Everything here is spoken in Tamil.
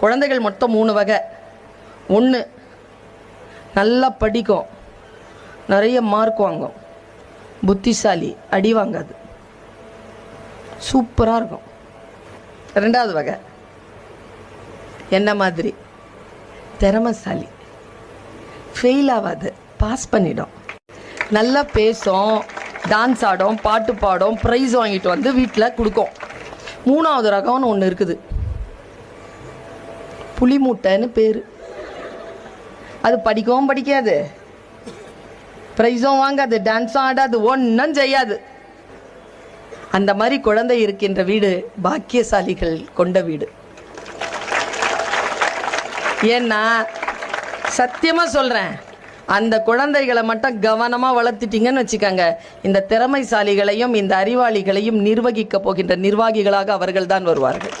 குழந்தைகள் மொத்தம் மூணு வகை. ஒன்று நல்லா படிக்கும். நிறைய மார்க் வாங்கும். புத்திசாலி அடி வாங்காது. சூப்பராக இருக்கும். ரெண்டாவது வகை. என்ன மாதிரி? திறமசாலி. ஃபெயில் ஆகாது. பாஸ் பண்ணிடும். நல்லா பேசும். டான்ஸ் ஆடும் பாட்டு பாடும் ப்ரைஸ் வாங்கிட்டு வந்து வீட்டில் கொடுக்கும். மூணாவது ரகம்னு ஒன்று இருக்குது. புளி மூட்டைன்னு பேர். அது படிக்கவும் படிக்காது. ப்ரைஸும் வாங்காது டான்ஸும் ஆடாது ஒன்றும் செய்யாது. அந்த மாதிரி குழந்தை இருக்கின்ற வீடு பாக்கியசாலிகள் கொண்ட வீடு. ஏன்னா சத்தியமாக சொல்கிறேன் அந்த குழந்தைகளை மட்டும் கவனமாக வளர்த்துட்டிங்கன்னு வச்சுக்கோங்க. இந்த திறமைசாலிகளையும் இந்த அறிவாளிகளையும் நிர்வகிக்க போகின்ற நிர்வாகிகளாக அவர்கள் தான் வருவார்கள்.